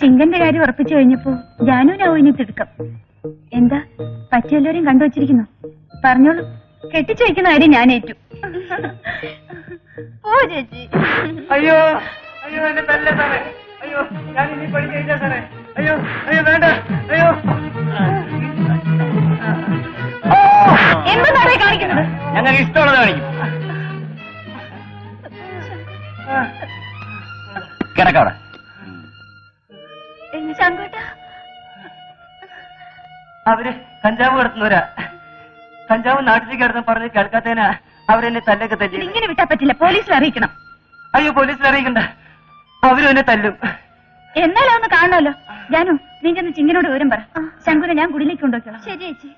ചിങ്കന്റെ കാര്യം ഉറപ്പിച്ചു കഴിഞ്ഞപ്പോ ജാനുവിനാവും ഇനി തിടുക്കം എന്താ? പച്ചെല്ലാവരെയും കണ്ടുവച്ചിരിക്കുന്നു പറഞ്ഞോളൂ. കെട്ടിച്ചു വയ്ക്കുന്ന കാര്യം ഞാൻ ഏറ്റു. ഓ ചേച്ചി. അയ്യോ അയ്യോ എന്നെ തല്ലേ സാറേ. അയ്യോ ഞാൻ ഇനി പണി ചെയ്യില്ല സാറേ. അയ്യോ അയ്യോ വേണ്ട. അയ്യോ. എന്താ സാറേ കാണിക്കുന്നത് ഞങ്ങൾക്ക് ഇഷ്ടമുള്ളത് കാണിക്കും. കിടക്കവിടെ. അവർ കഞ്ചാവ് കിടത്തുന്നവരാ. കഞ്ചാവ് നാട്ടിലേക്ക് കിടന്ന് പറഞ്ഞ് കേൾക്കാത്തേനാ അവരെന്നെ തല്ലൊക്കെ തല്ലി ഇങ്ങനെ വിട്ടാ പറ്റില്ല പോലീസിൽ അറിയിക്കണം. അയ്യോ പോലീസിൽ അറിയിക്കണ്ട. അവരും എന്നെ തല്ലും. എന്നാലും ഒന്ന് കാണണമല്ലോ. ജാനു നീ ചെന്ന് ചിങ്ങനോട് വിവരം പറ. ശങ്കുനെ ഞാൻ കുടിലേക്ക് കൊണ്ടുവയ്ക്കണം ശരി ചേച്ചി.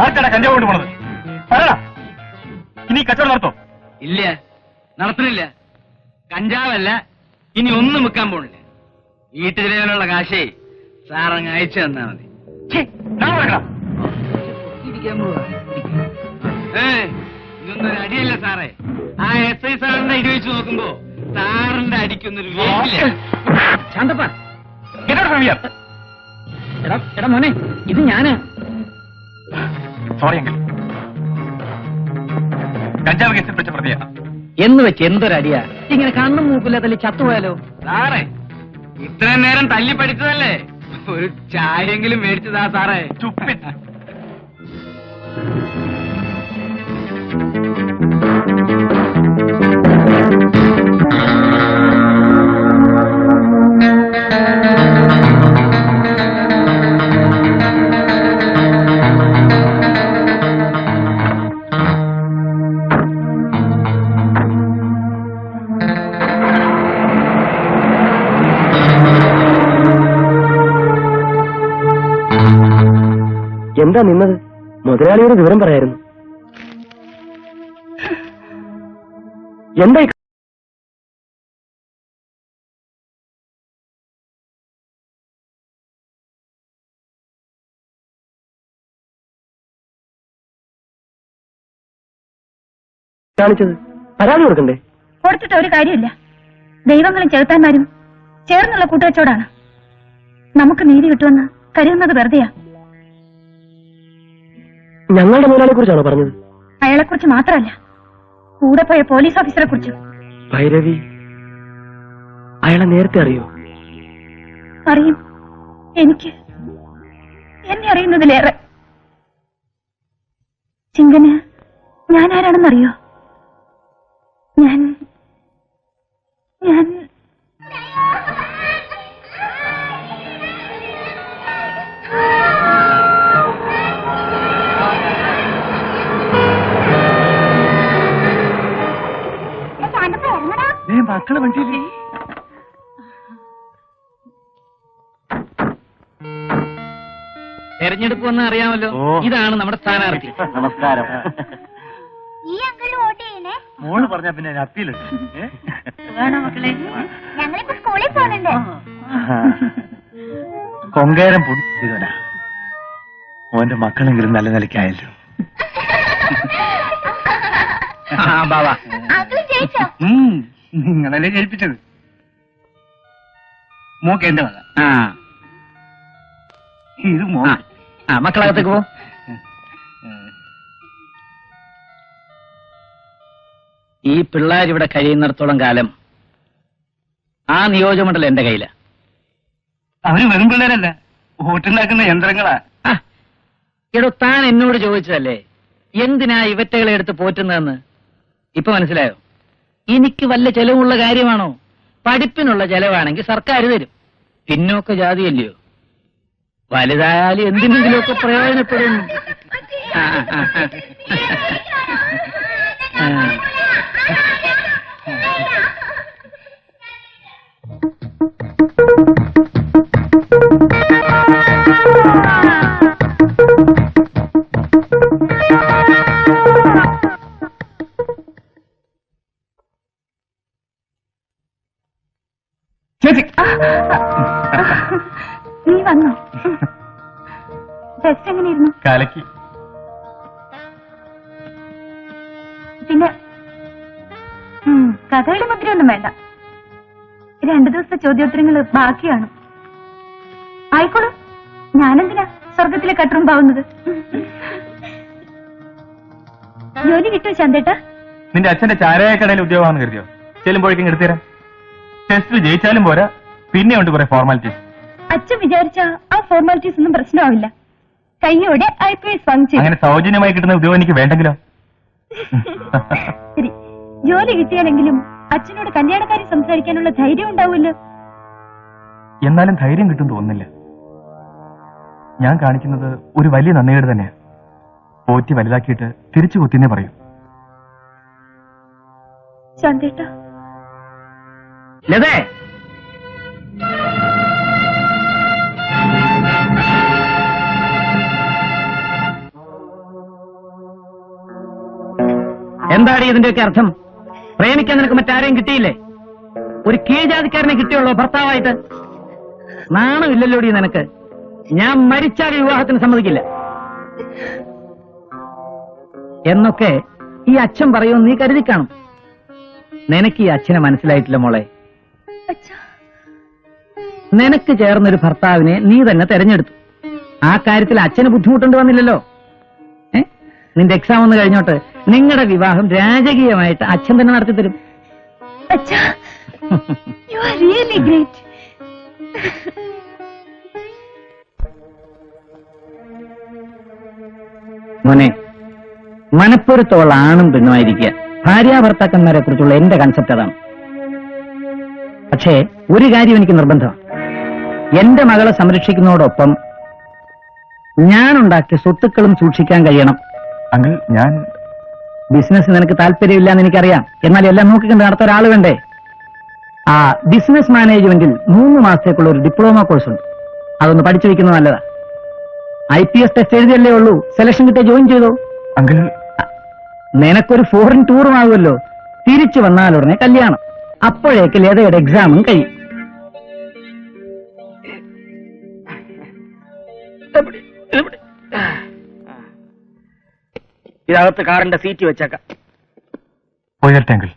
ആർക്കടാ കഞ്ചാവ് കൊണ്ട് പോണത്? പറയടാ. ഇനി കച്ചവടം നടത്തോ? ഇല്ല. നടത്തുന്നില്ല. കഞ്ചാവല്ല ഇനി ഒന്നും വെക്കാൻ പോണില്ല. വീട്ടിലുള്ള കാശേ സാറങ്ങ് അയച്ചു തന്നാ മതി. ഇതൊന്നും ഒരു അടിയല്ല സാറേ. ആ എസ് ഐ സാറിന്റെ അടി വെച്ച് നോക്കുമ്പോ സാറിന്റെ അടിക്കൊന്നൊരു ശാന്തപ്പ എടാ എടാ മോനെ ഇത് ഞാനാ. സോറി എങ്കിൽ കഞ്ചാവ് കേസിൽ വെച്ച പ്രതിയാ. എന്ന് വെച്ച് എന്തൊരടിയാ? ഇങ്ങനെ കണ്ണും മൂക്കില്ല തല്ലി ചത്തുപോയാലോ? സാറേ ഇത്രയും നേരം തല്ലി പഠിച്ചതല്ലേ? ഒരു ചായയെങ്കിലും മേടിച്ചതാ സാറേ. ചുപ്പിൻ മുതലാളിയോട് വിവരം പറയായിരുന്നു. എന്താ കാണിച്ചത്? പരാതി കൊടുക്കണ്ടേ? കൊടുത്തിട്ട് ഒരു കാര്യമില്ല. ദൈവങ്ങളും ചെറുത്താന്മാരും ചേർന്നുള്ള കൂട്ടുവച്ചോടാണ് നമുക്ക് നീതി കിട്ടുമെന്ന് കരുതുന്നത് വെറുതെയാ. ഞങ്ങളുടെ മുതലാളിയെ കുറിച്ചാണോ പറഞ്ഞത്? അയാളെ കുറിച്ച് മാത്രമല്ല. കൂടെ പോയ പോലീസ് ഓഫീസറെ കുറിച്ചും. ഭൈരവി അയാളെ നേരത്തെ അറിയോ? അറിയും. എനിക്ക് എന്നെ അറിയുന്നതിലേറെ. ചിങ്കന് ഞാൻ ആരാണെന്നറിയോ? ഞാൻ ഞാൻ മക്കളെ വണ്ടിയില്ലേ തെരഞ്ഞെടുപ്പ് വന്ന് അറിയാമല്ലോ. ഇതാണ് നമ്മുടെ സ്ഥാനാർത്ഥി. നമസ്കാരം. ഈ അങ്കിൾ വോട്ട് ചെയ്യണേ? മോൾ പറഞ്ഞ പിന്നെ അപ്പീലുണ്ട് വേണോ മക്കളെ? ഞങ്ങളിപ്പോ സ്കൂളിൽ പോകുന്നുണ്ട്. കൊങ്കേരം പൊടിച്ചവനാ ഓന്റെ മക്കളെങ്കിലും നല്ല നിലയ്ക്കായല്ലോ. ആ ബാബാ ജയിച്ചോ നിങ്ങളല്ലേ ജയിപ്പിച്ചത് മോക്ക് എന്റെ ആ. ഇത് മോ മക്കളകത്തേക്ക് പോ. ഈ പിള്ളേർ ഇവിടെ കഴിയുന്നിടത്തോളം കാലം ആ നിയോജകമണ്ഡലം എന്റെ കയ്യില. അവർ വെറും പിള്ളേരല്ല വോട്ടുണ്ടാക്കുന്ന യന്ത്രങ്ങളാ. എടോ താൻ എന്നോട് ചോദിച്ചതല്ലേ എന്തിനാ ഇവറ്റകളെ എടുത്ത് പോറ്റുന്നതെന്ന്? ഇപ്പൊ മനസ്സിലായോ? എനിക്ക് വല്ല ചെലവുള്ള കാര്യമാണോ? പഠിപ്പിനുള്ള ചെലവാണെങ്കിൽ സർക്കാർ തരും. പിന്നോക്ക ജാതിയല്ലയോ? വലുതായാലും എന്തിനെങ്കിലുമൊക്കെ പ്രയോജനപ്പെടും. ആ, ആ, ആ. കഥകളി മുദ്രയൊന്നും വേണ്ട. രണ്ടു ദിവസത്തെ ചോദ്യോത്തരങ്ങൾ ബാക്കിയാണ്. ആയിക്കോളും. ഞാനെന്തിനാ സ്വർഗത്തിലെ കട്ടുറുമ്പാവുന്നത്? ജോലി കിട്ടും ചന്തേട്ട നിന്റെ അച്ഛന്റെ ചാരായ കടയിൽ ഉദ്യോഗമാണെന്ന് കരുതിയോ ചെല്ലുമ്പോഴേക്കും എടുത്തുതരാം ടെസ്റ്റിൽ ജയിച്ചാലും പോരാ. പിന്നെ ഉണ്ട് കുറെ ഫോർമാലിറ്റീസ് അച്ഛൻ വിചാരിച്ച ആ ഫോർമാലിറ്റീസ് ഒന്നും പ്രശ്നമാവില്ല. കയ്യോടെ ഐ പി എസ് വാങ്ങിച്ചു അങ്ങനെ സൗജന്യമായി കിട്ടുന്ന ഉദ്യോഗം എനിക്ക് വേണ്ടെങ്കിലോ? ജോലി കിട്ടിയാലെങ്കിലും അച്ഛനോട് കല്യാണക്കാരി സംസാരിക്കാനുള്ള ധൈര്യം ഉണ്ടാവുമല്ലോ. എന്നാലും ധൈര്യം കിട്ടും തോന്നില്ല ഞാൻ കാണിക്കുന്നത് ഒരു വലിയ നന്ദികേട് തന്നെയാ. പോറ്റി വലുതാക്കിയിട്ട് തിരിച്ചു കുത്തിന്നെ പറയും. ചന്തേട്ടാ ലതേ! എന്താണ് ഇതിന്റെയൊക്കെ അർത്ഥം? പ്രേമിക്കാൻ നിനക്ക് മറ്റാരെയും കിട്ടിയില്ലേ? ഒരു കീഴ്ജാതിക്കാരനെ കിട്ടിയുള്ളൂ ഭർത്താവായിട്ട്. നാണമില്ലല്ലോടി നിനക്ക്. ഞാൻ മരിച്ചാൽ വിവാഹത്തിന് സമ്മതിക്കില്ല. എന്നൊക്കെ ഈ അച്ഛൻ പറയുമെന്ന് നീ കരുതി കാണും. നിനക്ക് ഈ അച്ഛനെ മനസ്സിലായിട്ടില്ല മോളെ. നിനക്ക് ചേർന്നൊരു ഭർത്താവിനെ നീ തന്നെ തെരഞ്ഞെടുത്തു. ആ കാര്യത്തിൽ അച്ഛന് ബുദ്ധിമുട്ടുണ്ട് വന്നില്ലല്ലോ. നിന്റെ എക്സാം ഒന്ന് കഴിഞ്ഞോട്ട് നിങ്ങളുടെ വിവാഹം രാജകീയമായിട്ട് അച്ഛൻ തന്നെ നടത്തി തരും. അച്ഛാ റിയലി ഗ്രേറ്റ് മോനെ മനപ്പൊരുത്തോളം ആണും പെണ്ണുമായിരിക്കുക. ഭാര്യാഭർത്താക്കന്മാരെ കുറിച്ചുള്ള എന്റെ കൺസെപ്റ്റ് അതാണ്. പക്ഷേ ഒരു കാര്യം എനിക്ക് നിർബന്ധമാണ് എന്റെ മകളെ സംരക്ഷിക്കുന്നതോടൊപ്പം ഞാൻ ഉണ്ടാക്കിയ സ്വത്തുക്കളും സൂക്ഷിക്കാൻ കഴിയണം. അങ്കിൾ ഞാൻ ബിസിനസ് നിനക്ക് താല്പര്യമില്ല എന്ന് എനിക്കറിയാം. എന്നാൽ എല്ലാം നോക്കിക്കൊണ്ട് നടത്ത ഒരാൾ വേണ്ടേ? ആ ബിസിനസ് മാനേജ്മെന്റിൽ മൂന്ന് മാസത്തേക്കുള്ള ഒരു ഡിപ്ലോമ കോഴ്സ് ഉണ്ട്. അതൊന്ന് പഠിച്ചു വെക്കുന്നത് നല്ലതാ. ഐ പി എസ് ടെസ്റ്റ് എഴുതിയല്ലേ ഉള്ളൂ. സെലക്ഷൻ കിട്ടിയ ജോയിൻ ചെയ്തോ? അങ്കിൾ. നിനക്കൊരു ഫോറിൻ ടൂറും ആകുമല്ലോ തിരിച്ചു വന്നാൽ ഉടനെ കല്യാണം. അപ്പോഴേക്ക് ലതയുടെ എക്സാമും കഴിയും. ഇതകത്ത് കാറിന്റെ സീറ്റ് വെച്ചേക്കാം. അങ്കിൾ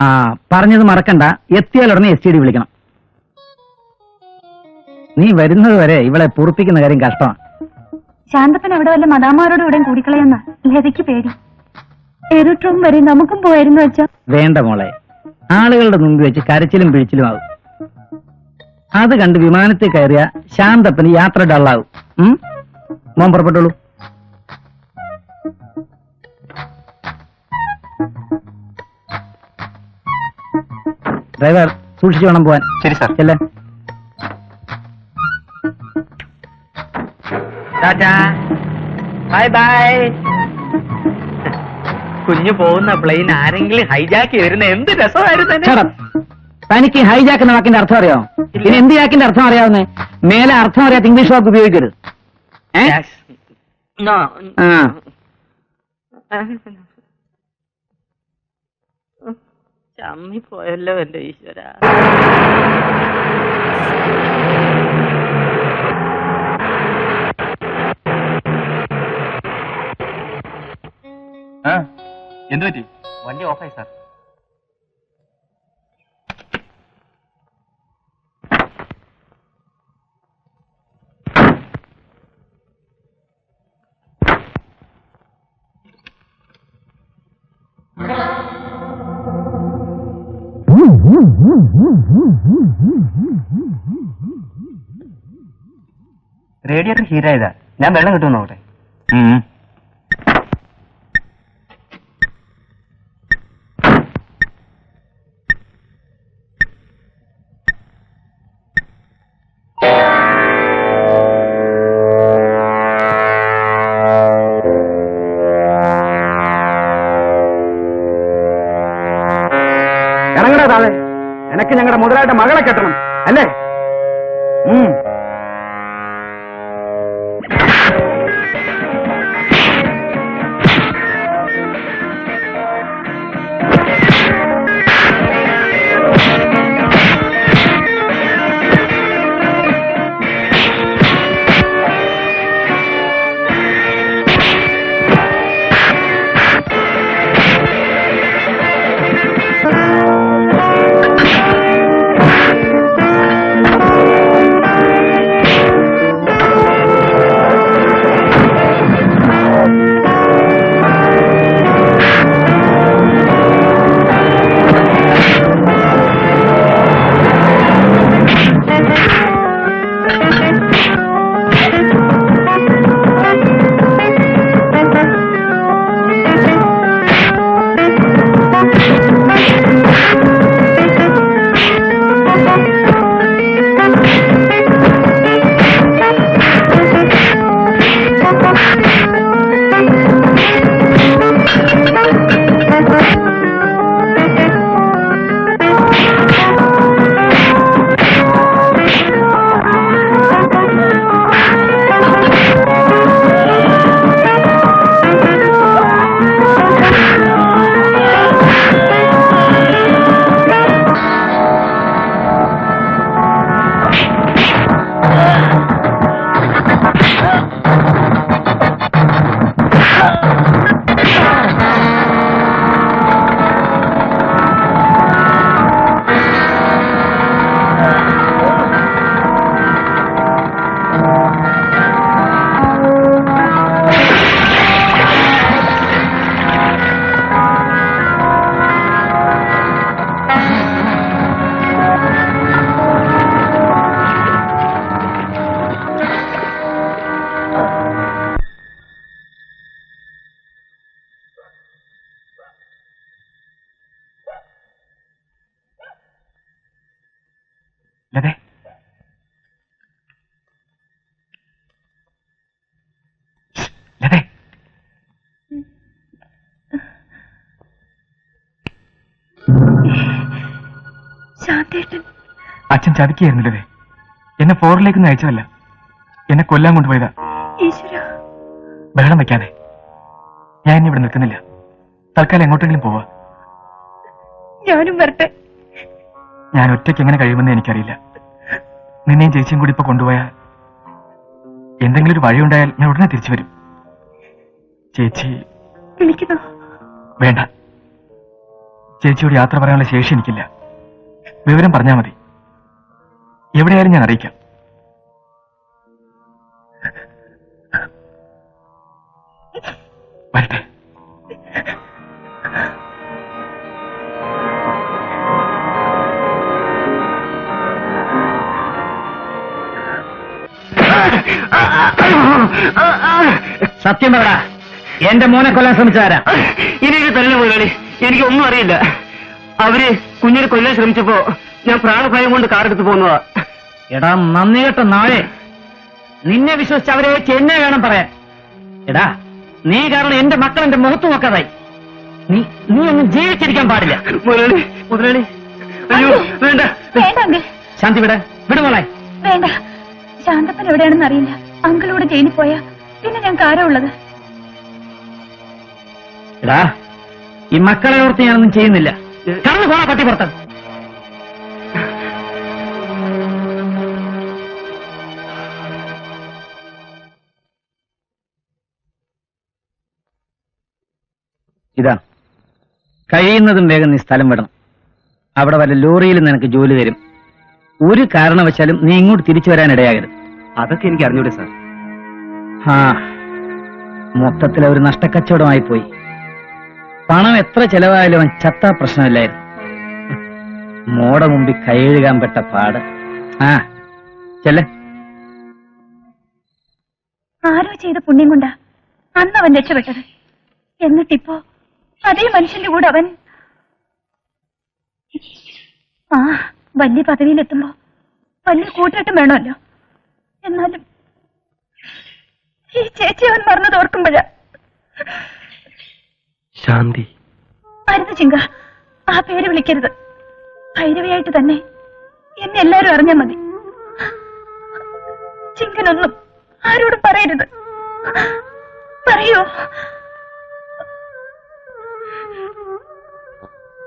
ആ പറഞ്ഞത് മറക്കണ്ട. എത്തിയാൽ ഉടനെ എസ് ടി ഡി വിളിക്കണം. നീ വരുന്നത് വരെ ഇവളെ പൊറുപ്പിക്കുന്ന കാര്യം കഷ്ടമാണ്. ശാന്തപ്പൻ അവിടെ വല്ല മദാമാരോട് ഇവിടെ കൂടിക്കളയെന്ന ലതയ്ക്ക് പേടി. എരുട്ടും വരെ നമുക്കും പോയായിരുന്നു വെച്ചാ വേണ്ട മോളെ. ആളുകളുടെ മുമ്പിൽ വെച്ച് കരച്ചിലും പിഴിച്ചിലും ആവും. അത് കണ്ട് വിമാനത്തിൽ കയറിയ ശാന്തപ്പന് യാത്ര ഡള്ളാവും? മോൻ പുറപ്പെട്ടോളൂ. ഡ്രൈവർ സൂക്ഷിച്ചു വേണം പോവാൻ. ശരി സാർ. അല്ലേ ബൈ ബൈ. കുഞ്ഞു പോകുന്ന പ്ലെയിൻ ആരെങ്കിലും ഹൈജാക്ക് വരുന്ന എന്ത് രസമായിരുന്നു തനിക്ക് ഹൈജാക്ക് എന്ന വാക്കിന്റെ അർത്ഥം അറിയാമോ ഇനി എന്ത് ജാക്കിന്റെ അർത്ഥം അറിയാവുന്നേ? മേലെ അർത്ഥം അറിയാത്ത ഇംഗ്ലീഷ് വാക്ക് ഉപയോഗിക്കരുത്. ഏ? ആ. ചമ്മി എന്റെ എന്റെ ഈശ്വര. എന്ത് പറ്റി വണ്ടി ഓഫായി സാർ. റേഡിയേറ്റർ ഹീറ്റായതാ ഞാൻ വെള്ളം കിട്ടും നോക്കട്ടെ. അച്ഛൻ ചതിക്കായിരുന്നില്ലേ എന്നെ ഫോറിലേക്ക് അയച്ചതല്ല. എന്നെ കൊല്ലാൻ കൊണ്ടുപോയതാ. ബഹളം വെക്കാതെ. ഞാൻ ഇനി ഇവിടെ നിൽക്കുന്നില്ല. തൽക്കാലം എങ്ങോട്ടെങ്കിലും പോവാ. ഞാനും വരട്ടെ. ഞാൻ ഒറ്റയ്ക്ക് എങ്ങനെ കഴിയുമെന്ന് എനിക്കറിയില്ല. നിന്നെയും ചേച്ചിയും കൂടി ഇപ്പൊ കൊണ്ടുപോയാൽ എന്തെങ്കിലും ഒരു വഴി ഉണ്ടായാൽ ഞാൻ ഉടനെ തിരിച്ചു വരും. ചേച്ചി വേണ്ട. ചേച്ചിയോട് യാത്ര പറയാനുള്ള ശേഷി എനിക്കില്ല. വിവരം പറഞ്ഞാൽ മതി. എവിടെയായാലും ഞാൻ അറിയിക്കാം. വരട്ടെ. സത്യം പറ. എന്റെ മോനെ കൊല്ലാൻ ശ്രമിച്ചതാരാ? ഇനി തന്നെ മുതലാളി എനിക്ക് ഒന്നും അറിയില്ല. അവർ കുഞ്ഞിനെ കൊല്ലാൻ ശ്രമിച്ചപ്പോ ഞാൻ പ്രാണഭയം കൊണ്ട് കാറെടുത്ത് പോന്നതാ. എടാ നന്ദി കേട്ട നാളെ. നിന്നെ വിശ്വസിച്ച് അവരെ വെച്ച് എന്നെ വേണം പറയാൻ. എടാ നീ കാരണം എന്റെ മക്കൾ എന്റെ മുഖത്ത് നോക്കാതായി. നീ നീ ഒന്നും ജീവിച്ചിരിക്കാൻ പാടില്ല. മുതലാളി മുതലാളി. അയ്യോ വേണ്ട. വേണ്ട അങ്കിൾ. ശാന്തി വിട വിടുമോളെ വേണ്ട. ശാന്തപ്പൻ എവിടെയാണെന്ന് അറിയില്ല. അങ്കിളോട് ജയിലിൽ പോയാ പിന്നെ ഞാൻ കാരുള്ളത് എടാ ഈ മക്കളെ ഓർത്ത് ഞാനൊന്നും ചെയ്യുന്നില്ല. കടന്നു പോണ പട്ടി പുറത്ത് ഇതാ. കഴിയുന്നതും വേഗം നീ സ്ഥലം വിടണം. അവിടെ വല്ല ലോറിയിൽ നിനക്ക് ജോലി തരും. ഒരു കാരണവശാലും നീ ഇങ്ങോട്ട് തിരിച്ചു വരാൻ ഇടയാകരുത്. അതൊക്കെ എനിക്ക് അറിഞ്ഞൂടെ സാർ. ആ. മൊത്തത്തിൽ ഒരു നഷ്ടക്കച്ചവടമായി പോയി പണം എത്ര ചെലവായാലും അവൻ ചത്താ പ്രശ്നമില്ലായിരുന്നു. മോടെ മുമ്പിൽ കൈഴുകാൻ പെട്ട പാട്. ആ ചെല്ലേ. ആരോ ചെയ്ത പുണ്യം കൊണ്ടാ അന്ന് അവൻ രക്ഷപ്പെട്ടത്. എന്നിട്ടിപ്പോ അതേ മനുഷ്യന്റെ കൂടെ അവൻ ആ വലിയ പദവിയിലെത്തുമ്പോ വലിയ കൂട്ടുകെട്ടും വേണമല്ലോ. എന്നാലും ഈ ചേച്ചി അവൻ മറന്നത് ഓർക്കുമ്പോഴാ ശാന്തി. അരുത് ചിങ്ക. ആ പേര് വിളിക്കരുത്. ഭൈരവിയായിട്ട് തന്നെ എന്നെ എല്ലാരും അറിഞ്ഞാ മതി. ചിങ്കനൊന്നും ആരോടും പറയരുത്. പറയൂ.